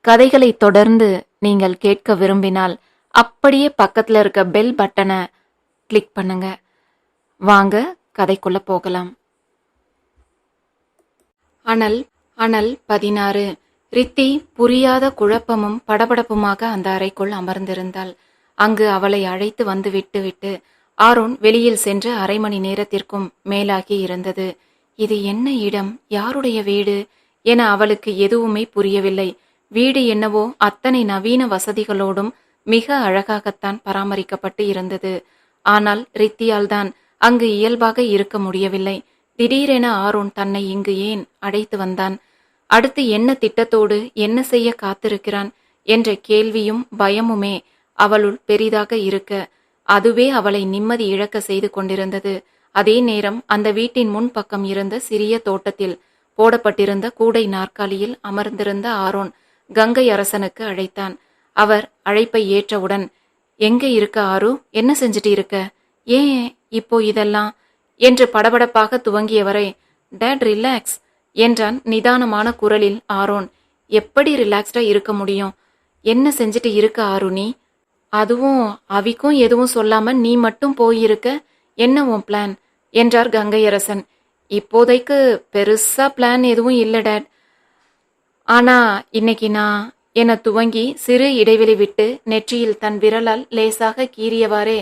கதைகளை தொடர்ந்து நீங்கள் கேட்க விரும்பினால் அப்படியே பக்கத்தில் இருக்க பெல் பட்டனை கிளிக் பண்ணுங்க. வாங்க கதைக்குள்ள போகலாம். அனல் அனல் பதினாறு. ரித்தி புரியாத குழப்பமும் படபடப்புமாக அந்த அறைக்குள் அமர்ந்திருந்தாள். அங்கு அவளை அழைத்து வந்து விட்டுவிட்டு விட்டு ஆரோன் வெளியில் சென்று அரை மணி நேரத்திற்கும் மேலாகி இருந்தது. இது என்ன இடம்? யாருடைய வீடு? என அவளுக்கு எதுவுமே புரியவில்லை. வீடு என்னவோ அத்தனை நவீன வசதிகளோடும் மிக அழகாகத்தான் பராமரிக்கப்பட்டு இருந்தது. ஆனால் ரித்தியால் தான் அங்கு இயல்பாக இருக்க முடியவில்லை. திடீரென ஆரோன் தன்னை இங்கு ஏன் அழைத்து வந்தான்? அடுத்து என்ன திட்டத்தோடு என்ன செய்ய காத்திருக்கிறான் என்ற கேள்வியும் பயமுமே அவளுள் பெரிதாக இருக்க அதுவே அவளை நிம்மதி இழக்க செய்து கொண்டிருந்தது. அதே நேரம் அந்த வீட்டின் முன் பக்கம் இருந்த சிறிய தோட்டத்தில் போடப்பட்டிருந்த கூடை நாற்காலியில் அமர்ந்திருந்த ஆரோன் கங்கை அரசனுக்கு அழைத்தான். அவர் அழைப்பை ஏற்றவுடன் எங்க இருக்க ஆரு? என்ன செஞ்சுட்டு இருக்க? ஏன் இப்போ இதெல்லாம்? என்று படபடப்பாக துவங்கியவரை டேட் ரிலாக்ஸ் என்றான் நிதானமான குரலில் ஆரோன். எப்படி ரிலாக்ஸ்டா இருக்க முடியும்? என்ன செஞ்சுட்டு இருக்க ஆரு நீ? அதுவும் அவிக்கும் எதுவும் சொல்லாம நீ மட்டும் போயிருக்க? என்ன உன் பிளான்? என்றார் கங்கையரசன் இப்போதைக்கு பெருசா பிளான் எதுவும் இல்லை டேட். ஆனா இன்னைக்கு நான் என துவங்கி சிறு இடைவெளி விட்டு நெற்றியில் தன் விரலால் லேசாக கீறியவாறே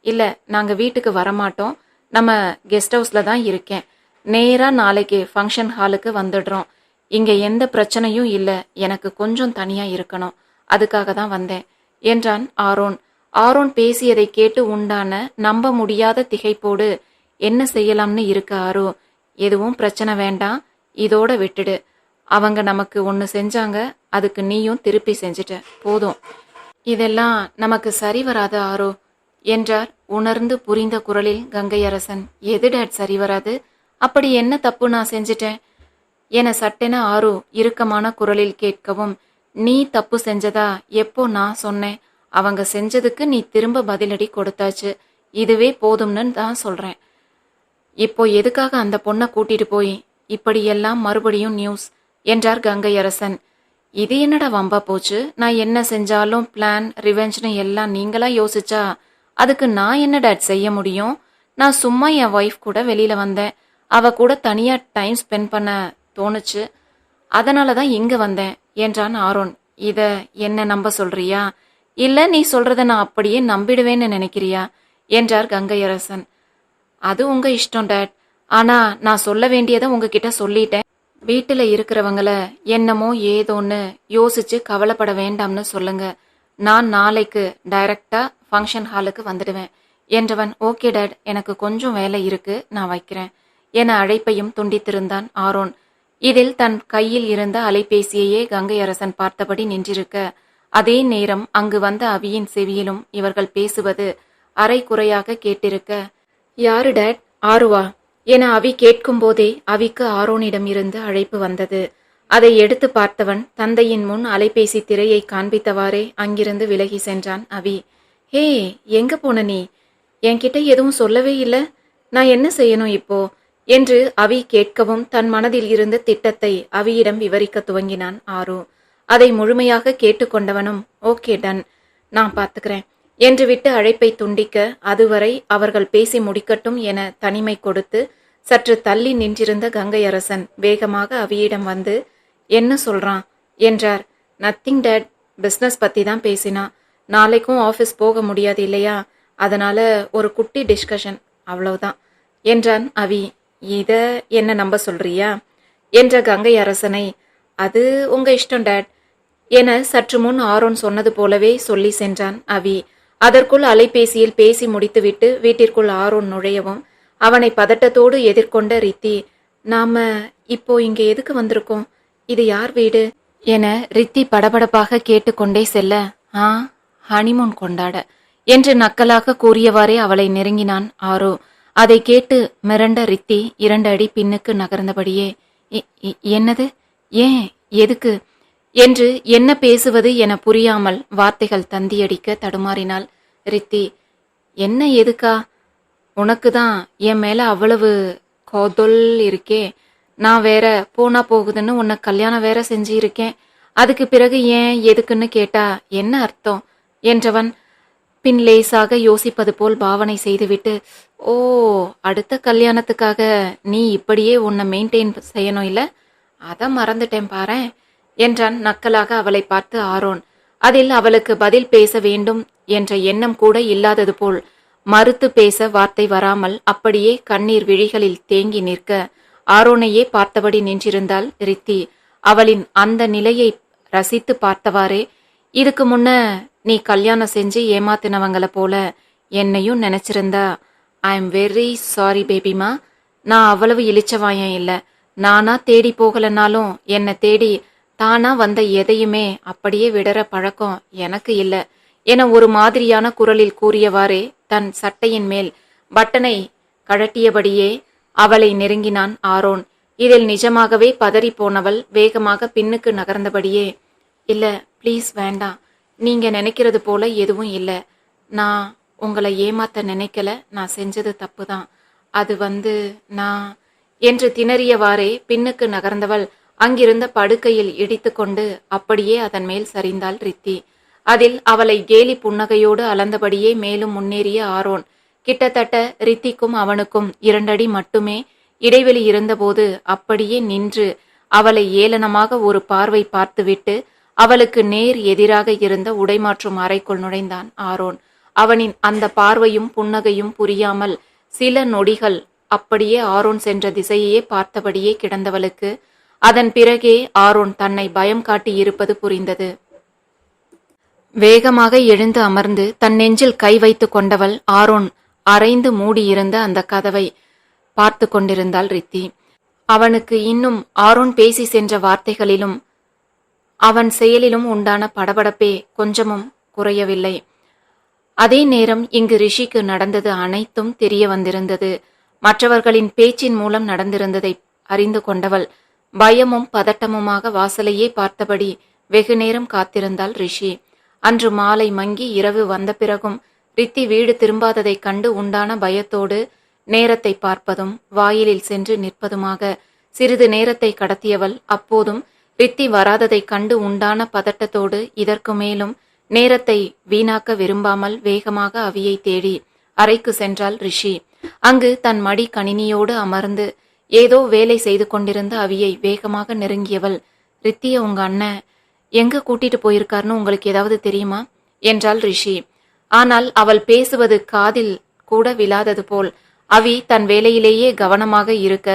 இல்ல நாங்க வீட்டுக்கு வரமாட்டோம். நம்ம கெஸ்ட் ஹவுஸ்ல தான் இருக்கேன். நேரா நாளைக்கு ஃபங்க்ஷன் ஹாலுக்கு வந்துடுறோம். இங்க எந்த பிரச்சனையும் இல்ல. எனக்கு கொஞ்சம் தனியா இருக்கணும். அதுக்காக தான் வந்தேன் என்றான் ஆரோன். ஆரோன் பேசியதை கேட்டு உண்டான நம்ப முடியாத திகைப்போடு என்ன செய்யலாம்னு இருக்க ஆரோ? எதுவும் பிரச்சனை வேண்டாம். இதோட விட்டுடு. அவங்க நமக்கு ஒன்று செஞ்சாங்க அதுக்கு நீயும் திருப்பி செஞ்சிட்ட. போதும். இதெல்லாம் நமக்கு சரி வராது ஆரோ என்றார் உணர்ந்து புரிந்த குரலில் கங்கையரசன். எது டேட் சரி வராது? அப்படி என்ன தப்பு நான் செஞ்சிட்டேன்? என சட்டென ஆரோ இறுக்கமான குரலில் கேட்கவும் நீ தப்பு செஞ்சதா? எப்போ நான் சொன்னேன்? அவங்க செஞ்சதுக்கு நீ திரும்ப பதிலடி கொடுத்தாச்சு. இதுவே போதும்னு தான் சொல்றேன். இப்போ எதுக்காக அந்த பொண்ணை கூட்டிட்டு போய்? இப்படியெல்லாம் மறுபடியும் நியூஸ் என்றார் கங்கையரசன். இது என்னடா வம்பா போச்சு? நான் என்ன செஞ்சாலும் பிளான் ரிவெஞ்ச்னு எல்லாம் நீங்களா யோசிச்சா அதுக்கு நான் என்ன டேட் செய்ய முடியும்? நான் சும்மா என் ஒய்ஃப் கூட வெளியில வந்தேன். அவ கூட தனியா டைம் ஸ்பெண்ட் பண்ண தோணுச்சு. அதனால தான் இங்க வந்தேன் என்றான் ஆரோன். இத என்ன நம்ப சொல்றியா? இல்ல நீ சொல்றத நான் அப்படியே நம்பிடுவேன்னு நினைக்கிறியா? என்றார் கங்கையரசன். அது உங்க இஷ்டம் டேட் ஆனா நான் சொல்ல வேண்டியதை உங்ககிட்ட சொல்லிட்டேன். வீட்டில் இருக்கிறவங்கள என்னமோ ஏதோன்னு யோசிச்சு கவலைப்பட வேண்டாம்னு சொல்லுங்க. நான் நாளைக்கு டைரக்டா ஃபங்க்ஷன் ஹாலுக்கு வந்துடுவேன். என்றவன் ஓகே டேட் எனக்கு கொஞ்சம் வேலை இருக்கு நான் வைக்கிறேன். என அழைப்பையும் துண்டித்திருந்தான் ஆரோன். இதில் தன் கையில் இருந்த அலைபேசியையே கங்கை அரசன் பார்த்தபடி நின்றிருக்க அதே நேரம் அங்கு வந்த அவியின் செவியிலும் இவர்கள் பேசுவது அரை குறையாக கேட்டிருக்க யாரு டேட்? ஆறுவா என அவி கேட்கும்போதே அவிக்கு ஆரோனிடம் இருந்து அழைப்பு வந்தது. அதை எடுத்து பார்த்தவன் தந்தையின் முன் அலைபேசி திரையை காண்பித்தவாறே அங்கிருந்து விலகி சென்றான் அவி. ஹே எங்க போன நீ? என்கிட்ட எதுவும் சொல்லவே இல்லை. நான் என்ன செய்யணும் இப்போ? என்று அவி கேட்கவும் தன் மனதில் இருந்த திட்டத்தை அவியிடம் விவரிக்க துவங்கினான் ஆரு. அதை முழுமையாக கேட்டுக்கொண்டவனும் ஓகே டன். நான் பார்த்துக்கிறேன் என்று விட்டு அழைப்பை துண்டிக்க அதுவரை அவர்கள் பேசி முடிக்கட்டும் என தனிமை கொடுத்து சற்று தள்ளி நின்றிருந்த கங்கை அரசன் வேகமாக அவியிடம் வந்து என்ன சொல்றான்? என்றார். நத்திங் டேட் பிஸ்னஸ் பத்தி தான் பேசினா நாளைக்கும் ஆஃபீஸ் போக முடியாது இல்லையா? அதனால ஒரு குட்டி டிஸ்கஷன் அவ்வளவுதான். என்றான் அவி. இத என்ன நம்ப சொல்றியா? என்ற கங்கை அரசனை அது உங்க இஷ்டம் டேட் என சற்று முன் ஆரோன் சொன்னது போலவே சொல்லி சென்றான் அவி. அதற்குள் அலைபேசியில் பேசி முடித்துவிட்டு வீட்டிற்குள் ஆரோன் நுழையவும் அவனை பதட்டத்தோடு எதிர்கொண்ட ரித்தி நாம இப்போ இங்க எதுக்கு வந்திருக்கோம்? இது யார் வீடு? என ரித்தி படபடப்பாக கேட்டுக்கொண்டே செல்ல ஆ ஹனிமூன் கொண்டாட என்று நக்கலாக கூறியவாறே அவளை நெருங்கினான் ஆரோ. அதை கேட்டு மிரண்ட ரித்தி இரண்டு அடி பின்னுக்கு நகர்ந்தபடியே "இ- இ- என்னது? ஏன்? எதுக்கு? என்று என்ன பேசுவது என புரியாமல் வார்த்தைகள் தந்தியடிக்க தடுமாறினாள். ரித்தி என்ன எதுக்கா உனக்கு தான் என் மேல அவ்வளவு கொதொல் இருக்கே. நான் வேற போனா போகுதுன்னு உன்னை கல்யாணம் வேற செஞ்சிருக்கேன். அதுக்கு பிறகு ஏன் எதுக்குன்னு கேட்டா என்ன அர்த்தம்? என்றவன் பின் லேசாக யோசிப்பது போல் பாவனை செய்துவிட்டு ஓ அடுத்த கல்யாணத்துக்காக நீ இப்படியே உன்னை மெயின்டைன் செய்யணும் இல்லை? அதை மறந்துட்டேன் பாரேன். என்றான் நக்கலாக அவளை பார்த்து ஆரோன். அதில் அவளுக்கு பதில் பேச வேண்டும் என்ற எண்ணம் கூட இல்லாதது போல் மறுத்து பேச வார்த்தை வராமல் அப்படியே கண்ணீர் விழிகளில் தேங்கி நிற்க ஆரோனையே பார்த்தபடி நின்றிருந்தாள் ரித்தி. அவளின் அந்த நிலையை ரசித்து பார்த்தவாறே இதுக்கு முன்ன நீ கல்யாணம் செஞ்சு ஏமாத்தினவங்கள போல என்னையும் நினைச்சிருந்தா. ஐ எம் வெரி சாரி பேபிமா நான் அவ்வளவு இளிச்சவாயம் இல்லை. நானா தேடி போகலனாலும் என்னை தேடி தானா வந்த எதையுமே அப்படியே விடற பழக்கம் எனக்கு இல்ல என ஒரு மாதிரியான குரலில் கூறியவாறே தன் சட்டையின் மேல் பட்டனை கழட்டியபடியே அவளை நெருங்கினான் ஆரோன். இதில் நிஜமாகவே பதறிப் போனவள் வேகமாக பின்னுக்கு நகர்ந்தபடியே இல்ல ப்ளீஸ் வேண்டாம் நீங்க நினைக்கிறது போல எதுவும் இல்ல. நான் உங்களை ஏமாத்த நினைக்கல. நான் செஞ்சது தப்பு தான் அது வந்து நான் என்று திணறியவாறே பின்னுக்கு நகர்ந்தவள் அங்கிருந்த படுக்கையில் இடித்துக்கொண்டு அப்படியே அதன் மேல் சரிந்தாள் ரித்தி. அதில் அவளை கேலி புன்னகையோடு அளந்தபடியே மேலும் முன்னேறிய ஆரோன். கிட்டத்தட்ட ரித்திக்கும் அவனுக்கும் இரண்டடி மட்டுமே இடைவெளி இருந்தபோது அப்படியே நின்று அவளை ஏளனமாக ஒரு பார்வை பார்த்துவிட்டு அவளுக்கு நேர் எதிராக இருந்த உடைமாற்றும் அறைக்குள் நுழைந்தான் ஆரோன். அவனின் அந்த பார்வையும் புன்னகையும் புரியாமல் சில நொடிகள் அப்படியே ஆரோன் சென்ற திசையையே பார்த்தபடியே கிடந்தவளுக்கு அதன் பிறகே ஆரோன் தன்னை பயம் காட்டி இருப்பது புரிந்தது. வேகமாக எழுந்து அமர்ந்து தன் நெஞ்சில் கை வைத்து கொண்டவள் ஆரோன் அரைந்து மூடியிருந்த அந்த கதவை பார்த்து கொண்டிருந்தாள் ரித்தி. அவனுக்கு இன்னும் ஆரோன் பேசி சென்ற வார்த்தைகளிலும் அவன் செயலிலும் உண்டான படபடப்பே கொஞ்சமும் குறையவில்லை. அதே நேரம் இங்கு ரிஷிக்கு நடந்தது அனைத்தும் தெரிய வந்திருந்தது மற்றவர்களின் பேச்சின் மூலம் நடந்திருந்ததை அறிந்து கொண்டவள் பயமும் பதட்டமுமாக வாசலையே பார்த்தபடி வெகு நேரம் காத்திருந்தாள் ரிஷி. அன்று மாலை மங்கி இரவு வந்த பிறகும் ரித்தி வீடு திரும்பாததைக் கண்டு உண்டான பயத்தோடு நேரத்தை பார்ப்பதும் வாயிலில் சென்று நிற்பதுமாக சிறிது நேரத்தை கடத்தியவள் அப்போதும் ரித்தி வராததைக் கண்டு உண்டான பதட்டத்தோடு இதற்கு மேலும் நேரத்தை வீணாக்க விரும்பாமல் வேகமாக அவியை தேடி அறைக்கு சென்றாள் ரிஷி. அங்கு தன் மடி கணினியோடு அமர்ந்து ஏதோ வேலை செய்து கொண்டிருந்த அவியை வேகமாக நெருங்கியவள் ரித்திய உங்க அண்ணன் எங்க கூட்டிட்டு போயிருக்காருன்னு உங்களுக்கு ஏதாவது தெரியுமா? என்றாள் ரிஷி. ஆனால் அவள் பேசுவது காதில் கூட விழாதது போல் அவி தன் வேலையிலேயே கவனமாக இருக்க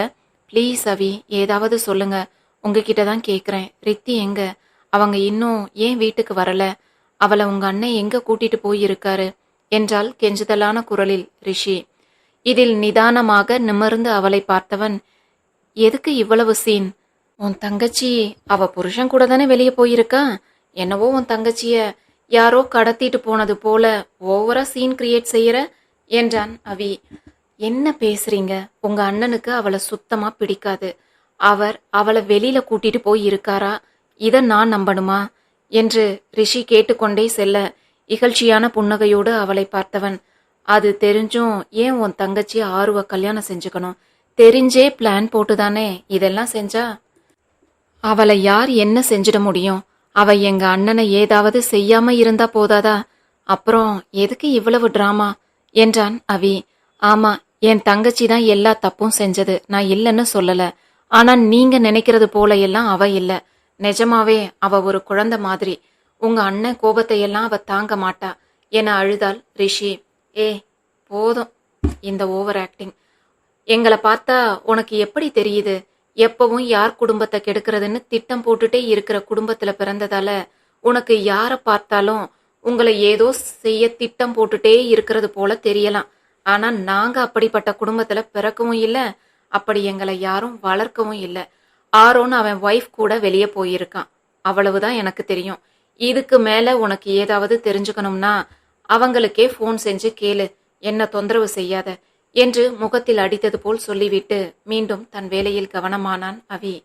ப்ளீஸ் அவி ஏதாவது சொல்லுங்க. உங்ககிட்ட தான் கேட்குறேன் ரித்தி எங்க? அவங்க இன்னும் ஏன் வீட்டுக்கு வரல? அவளை உங்க அண்ணன் எங்க கூட்டிட்டு போயிருக்காரு? என்றால் கெஞ்சுதலான குரலில் ரிஷி. இதில் நிதானமாக நிமிர்ந்து அவளை பார்த்தவன் எதுக்கு இவ்வளவு சீன்? உன் தங்கச்சி அவ புருஷன் கூட தானே வெளியே போயிருக்கா? என்னவோ உன் தங்கச்சிய யாரோ கடத்திட்டு போனது போல ஓவரா சீன் கிரியேட் செய்யற? என்றான் அவி என்ன பேசுறீங்க? உங்க அண்ணனுக்கு அவளை சுத்தமா பிடிக்காது. அவர் அவளை வெளியில கூட்டிட்டு போய் இருக்காரா? இத நான் நம்பணுமா? என்று ரிஷி கேட்டுக்கொண்டே செல்ல இகழ்ச்சியான புன்னகையோடு அவளை பார்த்தவன் அது தெரிஞ்சும் ஏன் உன் தங்கச்சி ஆர்வ கல்யாணம் செஞ்சுக்கணும்? தெரிஞ்சே பிளான் போட்டுதானே இதெல்லாம் செஞ்சா? அவளை யார் என்ன செஞ்சிட முடியும்? அவ எங்க அண்ணனை ஏதாவது செய்யாம இருந்தா போதாதா? அப்புறம் எதுக்கு இவ்வளவு டிராமா என்றான் அவி. ஆமா என் தங்கச்சி தான் எல்லா தப்பும் செஞ்சது. நான் இல்லைன்னு சொல்லல. ஆனா நீங்க நினைக்கிறது போல எல்லாம் அவ இல்ல. நிஜமாவே அவ ஒரு குழந்தை மாதிரி. உங்க அண்ணன் கோபத்தை எல்லாம் அவ தாங்க மாட்டா. என அழுதாள் ரிஷி. ஏ போதும். இந்த ஓவர் ஆக்டிங். எங்களை பார்த்தா உனக்கு எப்படி தெரியுது? எப்பவும் யார் குடும்பத்தை கெடுக்கிறதுன்னு திட்டம் போட்டுட்டே இருக்கிற குடும்பத்துல பிறந்ததால உனக்கு யாரை பார்த்தாலும் உங்களை ஏதோ செய்ய திட்டம் போட்டுட்டே இருக்கிறது போல தெரியலாம். ஆனா நாங்க அப்படிப்பட்ட குடும்பத்துல பிறக்கவும் இல்லை அப்படி எங்களை யாரும் வளர்க்கவும் இல்லை. ஆரோன்னு அவன் ஒய்ஃப் கூட வெளியே போயிருக்கான். அவ்வளவுதான் எனக்கு தெரியும். இதுக்கு மேல உனக்கு ஏதாவது தெரிஞ்சுக்கணும்னா அவங்களுக்கே ஃபோன் செஞ்சு கேளு என்ன தொந்தரவு செய்யாத என்று முகத்தில் அடித்தது போல் சொல்லிவிட்டு மீண்டும் தன் வேலையில் கவனமானான் அவி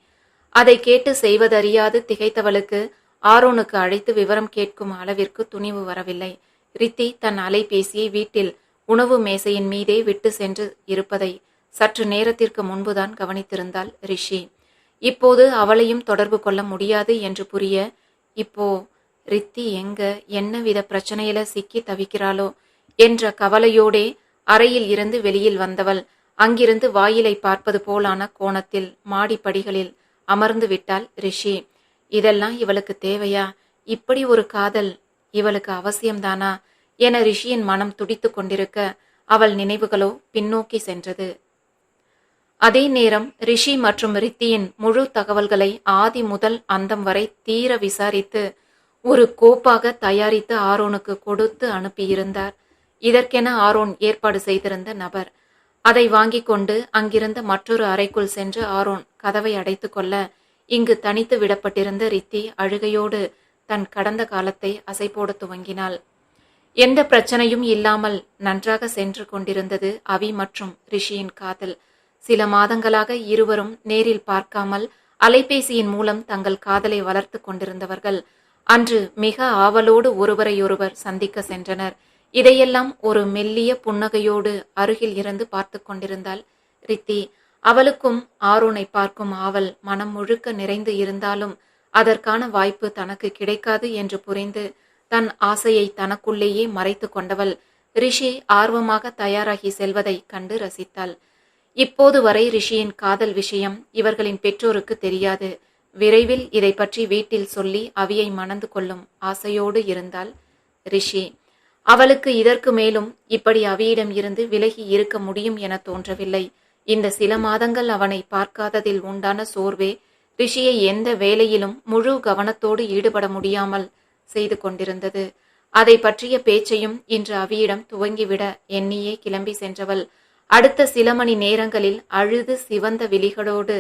அதை கேட்டு செய்வதறியாது திகைத்தவளுக்கு ஆரோனுக்கு அழைத்து விவரம் கேட்கும் அளவிற்கு துணிவு வரவில்லை. ரித்தி தன் அலைபேசியை வீட்டில் உணவு மேசையின் மீதே விட்டு சென்று இருப்பதை சற்று நேரத்திற்கு முன்புதான் கவனித்திருந்தாள் ரிஷி. இப்போது அவளையும் தொடர்பு கொள்ள முடியாது என்று புரிய இப்போ ரித்தி எங்க என்ன வித பிரச்சனையில சிக்கி தவிக்கிறாளோ என்ற கவலையோடே அறையில் இருந்து வெளியில் வந்தவள் அங்கிருந்து வாயிலை பார்ப்பது போலான கோணத்தில் மாடிப்படிகளில் அமர்ந்து விட்டாள் ரிஷி. இதெல்லாம் இவளுக்கு தேவையா? இப்படி ஒரு காதல் இவளுக்கு அவசியம்தானா? என ரிஷியின் மனம் துடித்து கொண்டிருக்க அவள் நினைவுகளோ பின்னோக்கி சென்றது. அதே நேரம் ரிஷி மற்றும் ரித்தியின் முழு தகவல்களை ஆதி முதல் அந்தம் வரை தீர விசாரித்து ஒரு கோப்பாக தயாரித்து ஆரோனுக்கு கொடுத்து அனுப்பியிருந்தார். இதற்கென ஆரோன் ஏற்பாடு செய்திருந்த நபர். அதை வாங்கிக் கொண்டு அங்கிருந்த மற்றொரு அறைக்குள் சென்று ஆரோன் கதவை அடைத்து கொள்ள இங்கு தனித்து விடப்பட்டிருந்த ரித்தி அழுகையோடு தன் கடந்த காலத்தை அசைபோட துவங்கினாள். எந்த பிரச்சனையும் இல்லாமல் நன்றாக சென்று கொண்டிருந்தது அவி மற்றும் ரிஷியின் காதல். சில மாதங்களாக இருவரும் நேரில் பார்க்காமல் அலைபேசியின் மூலம் தங்கள் காதலை வளர்த்து கொண்டிருந்தவர்கள். அன்று மிக ஆவலோடு ஒருவரையொருவர் சந்திக்க சென்றனர். இதையெல்லாம் ஒரு மெல்லிய புன்னகையோடு அருகில் இருந்து பார்த்து கொண்டிருந்தாள் ரித்தி. அவளுக்கும் ஆரோனை பார்க்கும் ஆவல் மனம் முழுக்க நிறைந்து இருந்தாலும் அதற்கான வாய்ப்பு தனக்கு கிடைக்காது என்று புரிந்து தன் ஆசையை தனக்குள்ளேயே மறைத்து கொண்டவள் ரிஷி ஆர்வமாக தயாராகி செல்வதை கண்டு ரசித்தாள். இப்போது வரை ரிஷியின் காதல் விஷயம் இவர்களின் பெற்றோருக்கு தெரியாது. விரைவில் இதை பற்றி வீட்டில் சொல்லி அவியை மணந்து கொள்ளும் ஆசையோடு இருந்தாள் ரிஷி. அவளுக்கு இதற்கு மேலும் இப்படி அவியிடம் இருந்து விலகி இருக்க முடியும் என தோன்றவில்லை. இந்த சில மாதங்கள் அவனை பார்க்காததில் உண்டான சோர்வே ரிஷியை எந்த வேலையிலும் முழு கவனத்தோடு ஈடுபட முடியாமல் செய்து கொண்டிருந்தது. அதை பற்றிய பேச்சையும் இன்று அவியிடம் துவங்கிவிட எண்ணியே கிளம்பி சென்றவள். அடுத்த சில மணி நேரங்களில் அழுது சிவந்த விழிகளோடு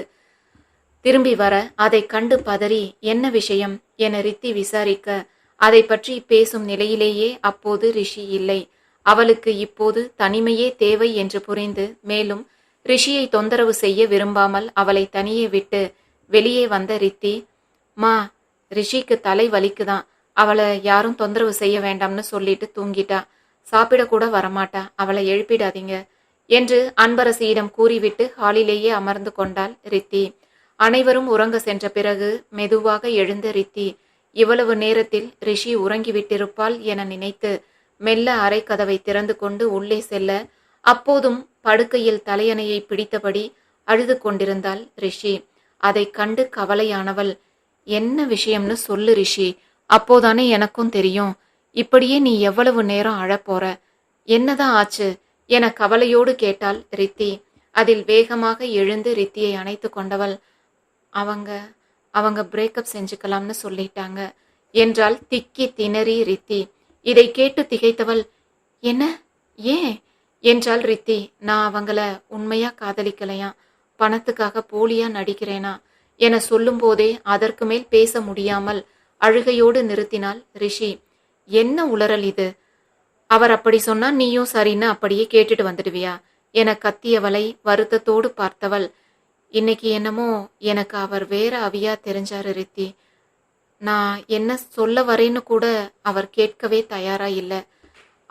திரும்பி வர அதை கண்டு பதறி என்ன விஷயம்? என ரித்தி விசாரிக்க அதை பற்றி பேசும் நிலையிலேயே அப்போது ரிஷி இல்லை. அவளுக்கு இப்போது தனிமையே தேவை என்று புரிந்து மேலும் ரிஷியை தொந்தரவு செய்ய விரும்பாமல் அவளை தனியே விட்டு வெளியே வந்த ரித்தி மா ரிஷிக்கு தலை வலிக்குதான் அவளை யாரும் தொந்தரவு செய்ய வேண்டாம்னு சொல்லிட்டு தூங்கிட்டா. சாப்பிடக்கூட வரமாட்டா. அவளை எழுப்பிடாதீங்க என்று அன்பரசியிடம் கூறிவிட்டு ஹாலிலேயே அமர்ந்து கொண்டாள் ரித்தி. அனைவரும் உறங்க சென்ற பிறகு மெதுவாக எழுந்த ரித்தி இவ்வளவு நேரத்தில் ரிஷி உறங்கிவிட்டிருப்பாள் என நினைத்து மெல்ல அறை கதவை திறந்து கொண்டு உள்ளே செல்ல அப்போதும் படுக்கையில் தலையணையை பிடித்தபடி அழுது கொண்டிருந்தாள் ரிஷி. அதை கண்டு கவலையானவள் என்ன விஷயம்னு சொல்லு ரிஷி அப்போதானே எனக்கும் தெரியும். இப்படியே நீ எவ்வளவு நேரம் அழப்போற? என்னதான் ஆச்சு? என கவலையோடு கேட்டாள் ரித்தி. அதில் வேகமாக எழுந்து ரித்தியை அணைத்து கொண்டவள் அவங்க அவங்க பிரேக்கப் செஞ்சுக்கலாம்னு சொல்லிட்டாங்க. என்றால் திக்கி திணறி ரித்தி. இதை கேட்டு திகைத்தவள் என்ன? ஏன்? என்றால் ரித்தி. நான் அவங்கள உண்மையா காதலிக்கலையா? பணத்துக்காக போலியா நடிக்கிறேனா? என சொல்லும்போதே அதற்கு மேல் பேச முடியாமல் அழுகையோடு நிறுத்தினாள் ரிஷி. என்ன உளறல் இது? அவர் அப்படி சொன்னா நீயும் சரின்னு அப்படியே கேட்டுட்டு வந்துடுவியா? என கத்தியவளை வருத்தத்தோடு பார்த்தவள் இன்னைக்கு என்னமோ எனக்கு அவர் வேற அவியா தெரிஞ்சாரு ரித்தி. நான் என்ன சொல்ல வரேன்னு கூட அவர் கேட்கவே தயாரா இல்லை.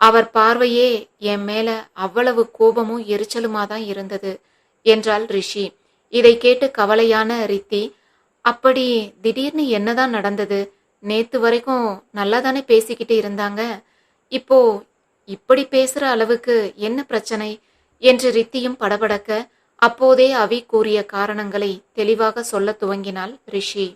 அவர் பார்வையே என் மேல அவ்வளவு கோபமும் எரிச்சலுமா தான் இருந்தது என்றாள் ரிஷி. இதை கேட்டு கவலையான ரித்தி அப்படி திடீர்னு என்னதான் நடந்தது? நேத்து வரைக்கும் நல்லா தானே பேசிக்கிட்டு இருந்தாங்க? இப்போ இப்படி பேசுற அளவுக்கு என்ன பிரச்சனை? என்று ரித்தியும் படபடக்க அப்போதே அவி கூறிய காரணங்களை தெளிவாக சொல்லத் துவங்கினாள் ரிஷி.